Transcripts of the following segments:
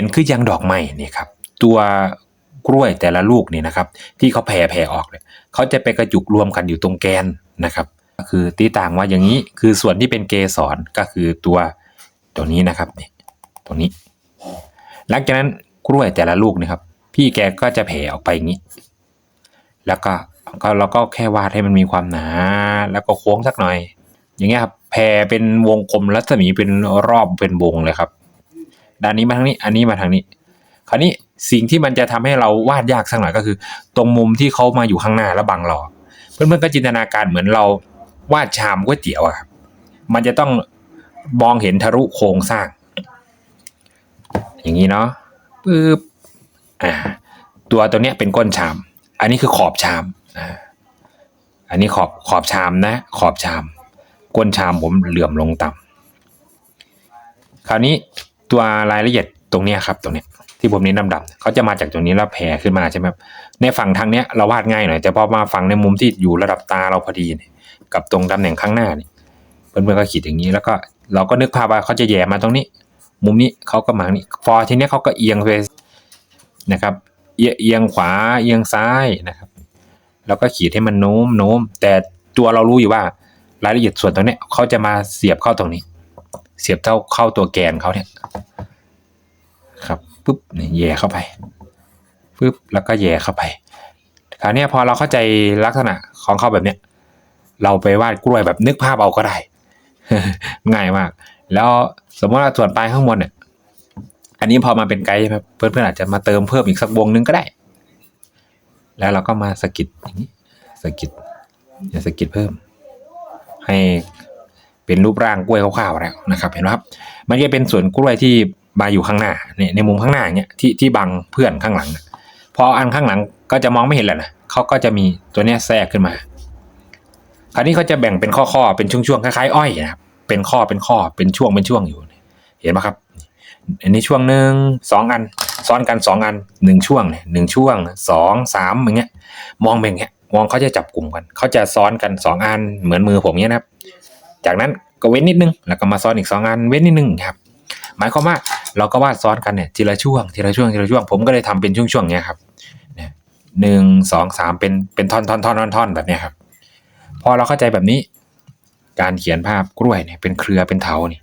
็นคือยังดอกไม้นี่ครับตัวกล้วยแต่ละลูกนี่นะครับ ที่เขาแผ่แผ่ออกเนี่ยเขาจะไปกระจุกรวมกันอยู่ตรงแกนนะครับ ก็คือตีต่างว่าอย่างนี้คือส่วนที่เป็นเกสรก็คือตัวตัวนี้นะครับเนี่ยตรงนี้ หลังจากนั้นกล้วยแต่ละลูกนะครับ พี่แกก็จะแผ่ออกไปอย่างนี้ แล้วก็ก็เราก็แค่วาดให้มันมีความหนา แล้วก็โค้งสักหน่อย อย่างเงี้ยครับแผ่เป็นวงกลมรัศมีเป็นรอบเป็นวงเลยครับ ด้านนี้มาทางนี้ อันนี้มาทางนี้ คราวนี้สิ่งที่มันจะทำให้เราวาดยากสักหน่อยก็คือ ตรงมุมที่เขามาอยู่ข้างหน้าแล้วบังเรา เพื่อนๆก็จินตนาการเหมือนเราวาดชามก๋วยเตี๋ยวอะครับมันจะต้องมองเห็นทะลุโครงสร้าง อย่างนี้เนาะปึ๊บอ่าตัวตัวเนี้ยเป็นก้นชาม อันนี้คือขอบชามอ่าอันนี้ขอบขอบชามนะ ขอบชาม ก้นชามผมเหลื่อมลงต่ำคราวนี้ ตัวรายละเอียดตรงนี้ครับตรงนี้ที่ผมเน้นดำๆเขาจะมาจากตรงนี้แล้วแผ่ขึ้นมาใช่ไหมครับในฝั่งทางเนี้ยเราวาดง่ายหน่อยแต่พอมาฝั่งในมุมที่อยู่ระดับตาเราพอดีกับตรงตำแหน่งข้างหน้านี่เพื่อนๆก็ขีดอย่างนี้แล้วก็เราก็นึกภาพว่าเขาจะแย่มาตรงนี้ มุมนี้เขาก็มานี่พอทีเนี้ยเขาก็เอียงไปนะครับ เอียงขวาเอียงซ้ายนะครับ แล้วก็ขีดให้มันโน้มโน้มแต่ตัวเรารู้อยู่ว่ารายละเอียดส่วนตรงนี้เขาจะมาเสียบเข้าตรงนี้ เสียบเข้าเข้าตัวแกนเขาเนี่ยครับปุ๊บเนี่ยแย่เข้าไปปุ๊บแล้วก็แย่เข้าไปคราวนี้พอเราเข้าใจลักษณะของเขาแบบเนี้ยเราไปวาดกล้วยแบบนึกภาพเอาก็ได้ ง่ายมาก แล้วสมมติว่าส่วนปลายข้างบนเนี่ยอันนี้พอมาเป็นไกด์ใช่ไหมเพื่อนๆอาจจะมาเติมเพิ่มอีกสักวงนึงก็ได้ แล้วเราก็มาสกิดอย่างนี้สกิดอย่าสกิดเพิ่ม ให้ เป็นรูปร่างกล้วยคร่าวๆแล้วนะครับเห็นไหมครับมันจะเป็นส่วนกล้วยที่มาอยู่ข้างหน้าเนี่ยในมุมข้างหน้าเงี้ยที่ที่บังเพื่อนข้างหลังนะพออันข้างหลังก็จะมองไม่เห็นแล้วนะเขาก็จะมีตัวเนี้ยแทรกขึ้นมา คราวนี้เขาจะแบ่งเป็นข้อๆเป็นช่วงๆคล้ายๆอ้อยนะครับเป็นข้อเป็นข้อเป็นช่วงเป็นช่วงอยู่ เห็นไหมครับ อันนี้ช่วงหนึ่งสองอัน ซ้อนกันสองอันหนึ่งช่วงเนี่ยหนึ่งช่วงสองสามอย่างเงี้ย มองเป็นอย่างเงี้ยมองเขาจะจับกลุ่มกันเขาจะซ้อนกันสองอันเหมือนมือผมเนี้ยนะครับ จากนั้นก็เว้นนิดนึง แล้วก็มาซ้อนอีกสองอันเว้นนิดนึงครับ หมายความว่าเราก็วาดซ้อนกันเนี่ยทีละช่วงทีละช่วงทีละช่วง ผมก็เลยทำเป็นช่วงๆเนี้ยครับหนึ่งสองสามเป็นเป็นท่อนท่อนท่อนท่อนท่อนแบบเนี้ยครับ พอเราเข้าใจแบบนี้ การเขียนภาพกล้วยเนี่ยเป็นเครือเป็นเถานี่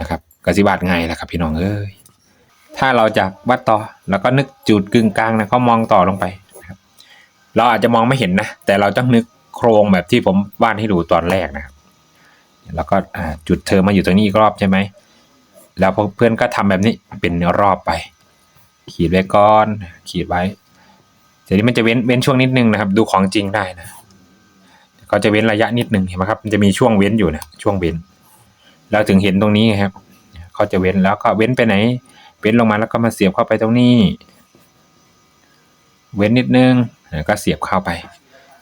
นะครับกสิบาดไงล่ะครับพี่น้องเอ้ยถ้าเราจะวัดต่อแล้วก็นึกจุดกึ่งกลางนะเขามองต่อลงไปนะครับ เราอาจจะมองไม่เห็นนะ แต่เราต้องนึกโครงแบบที่ผมวาดให้ดูตอนแรกนะครับ แล้วก็จุดเธอมาอยู่ตรงนี้อีกรอบใช่ไหม แล้วเพื่อนก็ทำแบบนี้เป็นรอบไป ขีดไว้ก้อนขีดไว้เดี๋ยวนี้มันจะเว้นเว้นช่วงนิดนึงนะครับ ดูของจริงได้นะเขาจะเว้นระยะนิดนึงเห็นไหมครับ มันจะมีช่วงเว้นอยู่นะช่วงเว้น เราถึงเห็นตรงนี้ไงครับเขาจะเว้นแล้วก็เว้นไปไหน เว้นลงมาแล้วก็มาเสียบเข้าไปตรงนี้ เว้นนิดนึงแล้วก็เสียบเข้าไป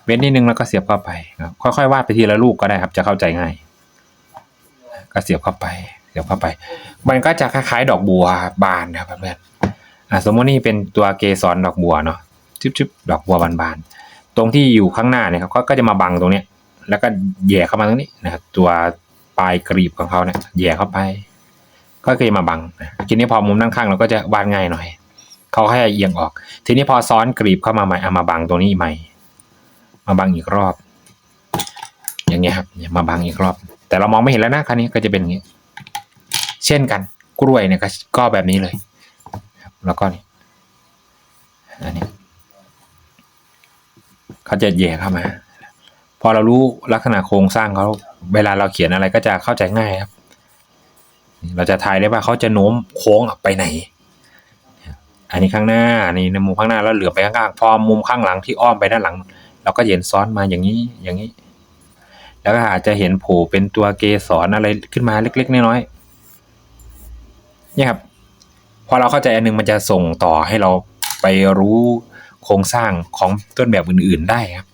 เว้นนิดนึงแล้วก็เสียบเข้าไปครับค่อยๆวาดไปทีละลูกก็ได้ครับ จะเข้าใจง่าย ก็เสียบเข้าไป เสียบเข้าไป มันก็จะคล้ายๆ ดอกบัวบานนะครับเพื่อนสมมตินี่เป็นตัวเกสรดอกบัวเนาะชุบๆดอกบัวบานๆตรงที่อยู่ข้างหน้าเนี่ยครับก็จะมาบังตรงเนี้ย แล้วก็แย่เข้ามาตรงนี้นะครับตัวปลายกรีบของเขาเนี่ยแย่เข้าไป ก็จะมาบังทีนี้พอมุมด้านข้างเราก็จะวาดง่ายหน่อยเขาให้เอียงออก ทีนี้พอซ้อนกรีบเข้ามาใหม่เอามาบังตรงนี้ใหม่ มาบังอีกรอบ อย่างเงี้ยครับมาบังอีกรอบ แต่เรามองไม่เห็นแล้วนะคราวนี้ก็จะเป็นอย่างนี้ เช่นกันกล้วยเนี่ยก็แบบนี้เลย แล้วก็นี่อันนี้เขาจะแย่เข้ามา พอเรารู้ลักษณะโครงสร้างเขาเวลาเราเขียนอะไรก็จะเข้าใจง่ายครับ เราจะทายได้ว่าเขาจะโน้มโค้งไปไหน อันนี้ข้างหน้านี่ในมุมข้างหน้าแล้วเหลือไปข้างๆพอมุมข้างหลังที่อ้อมไปด้านหลัง เราก็เห็นซ้อนมาอย่างนี้อย่างนี้ แล้วก็อาจจะเห็นโผล่เป็นตัวเกสรอะไรขึ้นมาเล็ก ๆ น้อยๆเนี่ยครับพอเราเข้าใจอันนึงมันจะส่งต่อให้เราไปรู้โครงสร้างของต้นแบบอื่น ๆ ได้ครับ